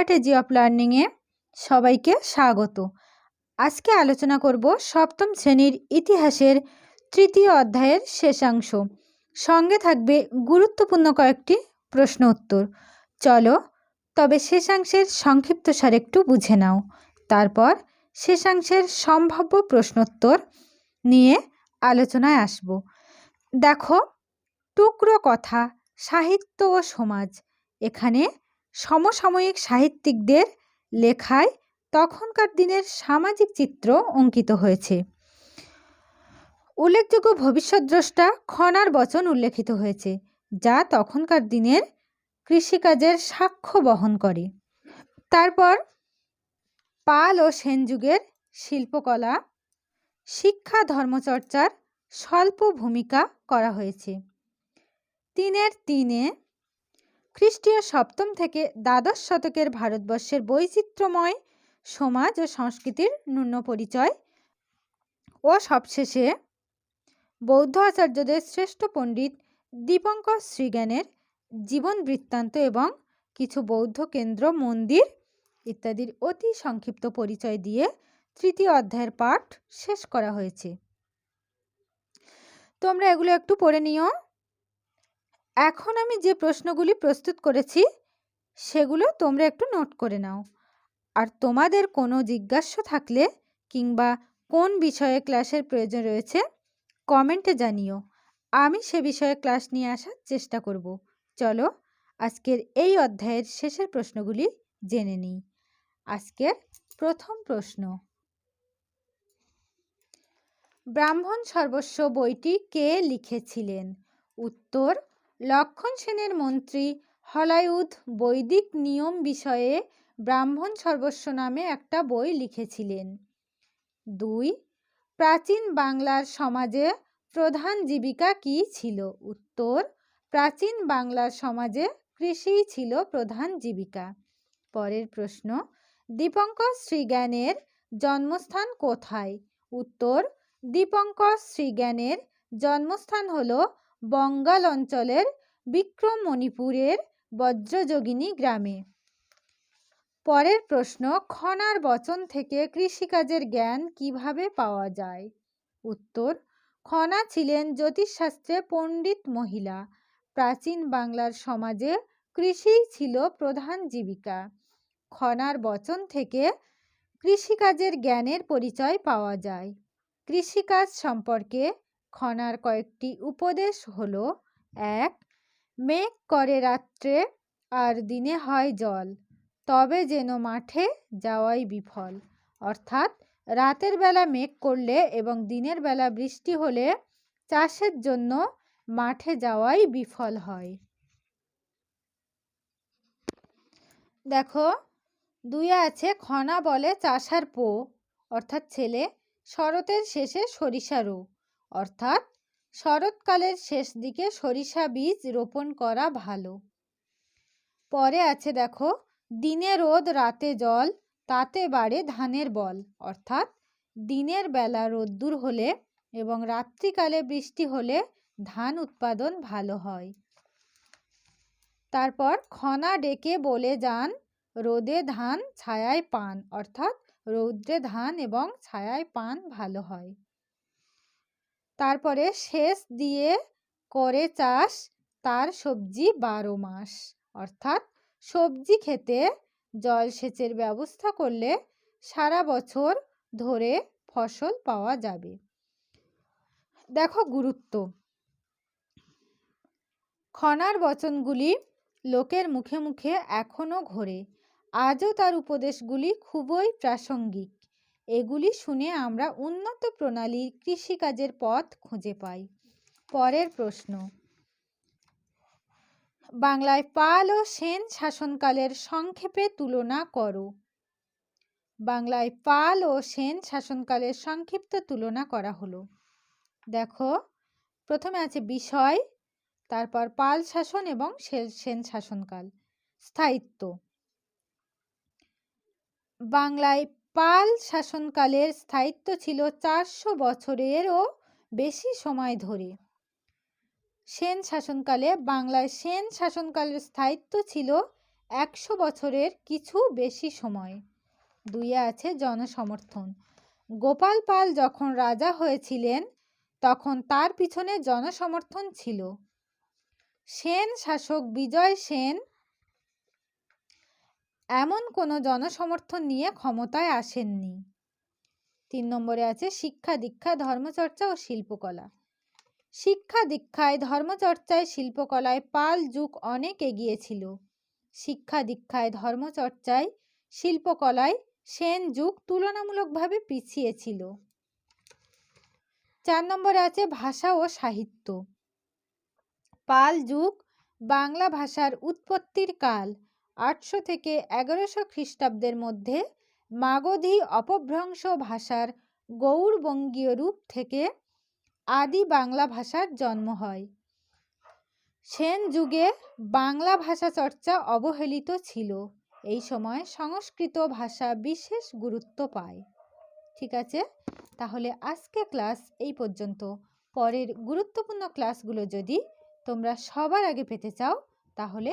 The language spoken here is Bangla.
স্ট্র্যাটেজি অফ লার্নিংয়ে সবাইকে স্বাগত। আজকে আলোচনা করব সপ্তম শ্রেণির ইতিহাসের তৃতীয় অধ্যায়ের শেষাংশ। সঙ্গে থাকবে গুরুত্বপূর্ণ কয়েকটি প্রশ্ন উত্তর। চলো, তবে শেষাংশের সংক্ষিপ্ত সার একটু বুঝে নাও। তারপর শেষাংশের সম্ভাব্য প্রশ্নোত্তর নিয়ে আলোচনায় আসব। দেখো, টুকরো কথা, সাহিত্য ও সমাজ। এখানে সমসাময়িক সাহিত্যিকদের লেখায় তখনকার দিনের সামাজিক চিত্র অঙ্কিত হয়েছে। উল্লেখযোগ্য ভবিষ্যৎদ্রষ্টা খনার বচন উল্লেখিত হয়েছে, যা তখনকার দিনের কৃষিকাজের সাক্ষ্য বহন করে। তারপর পাল ও সেন যুগের শিল্পকলা, শিক্ষা ধর্মচর্চার স্বল্প ভূমিকা করা হয়েছে। তিনের তিনে খ্রিস্টীয় সপ্তম থেকে দ্বাদশ শতকের ভারতবর্ষের বৈচিত্র্যময় সমাজ ও সংস্কৃতির ন্যূন পরিচয়। ও সবশেষে বৌদ্ধ আচার্যদের শ্রেষ্ঠ পণ্ডিত দীপঙ্কর শ্রীজ্ঞানের জীবন বৃত্তান্ত এবং কিছু বৌদ্ধ কেন্দ্র, মন্দির ইত্যাদির অতি সংক্ষিপ্ত পরিচয় দিয়ে তৃতীয় অধ্যায়ের পাঠ শেষ করা হয়েছে। তোমরা এগুলো একটু পড়ে নিও। এখন আমি যে প্রশ্নগুলি প্রস্তুত করেছি, সেগুলো তোমরা একটু নোট করে নাও। আর তোমাদের কোনো জিজ্ঞাস্য থাকলে কিংবা কোন বিষয়ে ক্লাসের প্রয়োজন রয়েছে কমেন্টে জানিও। আমি সে বিষয়ে ক্লাস নিয়ে আসার চেষ্টা করব। চলো, আজকের এই অধ্যায়ের শেষের প্রশ্নগুলি জেনে নিই। আজকের প্রথম প্রশ্ন। ব্রাহ্মণ সর্বস্ব বইটি কে লিখেছিলেন? উত্তর লক্ষণ সেনের মন্ত্রী হলায়ুধ বৈদিক নিয়ম বিষয়ে ব্রাহ্মণ সর্বস্ব নামে একটা বই লিখেছিলেন। দুই, প্রাচীন বাংলার সমাজে প্রধান জীবিকা কি ছিল? উত্তর, প্রাচীন বাংলার সমাজে কৃষিই ছিল প্রধান জীবিকা। পরের প্রশ্ন, দীপঙ্কর শ্রীজ্ঞানের জন্মস্থান কোথায়? উত্তর, দীপঙ্কর শ্রীজ্ঞানের জন্মস্থান হল বঙ্গাল অঞ্চলের বিক্রম মণিপুরের বজ্রযোগিনী গ্রামে। পরের প্রশ্ন, খনার বচন থেকে কৃষিকাজের জ্ঞান কীভাবে পাওয়া যায়? উত্তর, খনা ছিলেন জ্যোতিষশাস্ত্রে পণ্ডিত মহিলা। প্রাচীন বাংলার সমাজে কৃষিই ছিল প্রধান জীবিকা। খনার বচন থেকে কৃষিকাজের জ্ঞানের পরিচয় পাওয়া যায়। কৃষিকাজ সম্পর্কে খনার কয়েকটি উপদেশ হল, এক, মেঘ করে রাত্রে আর দিনে হয় জল, তবে যেন মাঠে যাওয়াই বিফল। অর্থাৎ, রাতের বেলা মেঘ করলে এবং দিনের বেলা বৃষ্টি হলে চাষের জন্য মাঠে যাওয়াই বিফল হয়। দেখো, দুইয়ে আছে খনা বলে চাষার পো, অর্থাৎ ছেলে শরতের শেষে সরিষা রো। অর্থাৎ শরৎকালের শেষ দিকে সরিষা বীজ রোপণ করা ভালো। পরে আছে দেখো, দিনে রোদ, রাতে জল, তাতে বাড়ে ধানের বল। অর্থাৎ দিনের বেলা রোদ্দুর হলে এবং রাত্রিকালে বৃষ্টি হলে ধান উৎপাদন ভালো হয়। তারপর খনা ডেকে বলে যান, রোদে ধান, ছায়ায় পান। অর্থাৎ রৌদ্রে ধান এবং ছায়ায় পান ভালো হয়। তারপরে সেচ দিয়ে করে চাষ তার সবজি বারো মাস। অর্থাৎ সবজি খেতে জলসেচের ব্যবস্থা করলে সারা বছর ধরে ফসল পাওয়া যাবে। দেখো গুরুত্ব। খনার বচনগুলি লোকের মুখে মুখে এখনও ঘোরে। আজও তার উপদেশগুলি খুবই প্রাসঙ্গিক। এগুলি শুনে আমরা উন্নত প্রণালীর কৃষিকাজের পথ খুঁজে পাই। পরের প্রশ্ন। বাংলায় পাল ও সেন শাসনকালের সংক্ষেপে তুলনা করো। বাংলায় পাল ও সেন শাসনকালের সংক্ষিপ্ত তুলনা করা হলো। দেখো, প্রথমে আছে বিষয়, তারপর পাল শাসন এবং সেন শাসনকাল। স্থায়িত্ব। বাংলায় পাল শাসনকালের স্থায়িত্ব ছিল চারশো বছরেরও বেশি সময় ধরে। সেন শাসনকালে বাংলায় সেন শাসনকালের স্থায়িত্ব ছিল একশো বছরের কিছু বেশি সময়। দুইয়ে আছে জনসমর্থন। গোপাল পাল যখন রাজা হয়েছিলেন, তখন তার পিছনে জনসমর্থন ছিল। সেন শাসক বিজয় সেন এমন কোনো জনসমর্থন নিয়ে ক্ষমতায় আসেননি। তিন নম্বরে আছে শিক্ষা দীক্ষা, ধর্মচর্চা ও শিল্পকলা। শিক্ষা দীক্ষায়, ধর্মচর্চায়, শিল্পকলায় পাল, যুগ অনেক এগিয়েছিল। শিক্ষা দীক্ষায়, ধর্মচর্চায়, শিল্পকলায় সেন যুগ তুলনামূলকভাবে পিছিয়ে ছিল। চার নম্বরে আছে ভাষা ও সাহিত্য। পাল যুগ বাংলা ভাষার উৎপত্তির কাল। আটশো থেকে এগারোশো খ্রিস্টাব্দের মধ্যে মাগধী অপভ্রংশ ভাষার গৌড়বঙ্গীয় রূপ থেকে আদি বাংলা ভাষার জন্ম হয়। সেন যুগে বাংলা ভাষা চর্চা অবহেলিত ছিল। এই সময় সংস্কৃত ভাষা বিশেষ গুরুত্ব পায়। ঠিক আছে? তাহলে আজকে ক্লাস এই পর্যন্ত। পরের গুরুত্বপূর্ণ ক্লাসগুলো যদি তোমরা সবার আগে পেতে চাও, তাহলে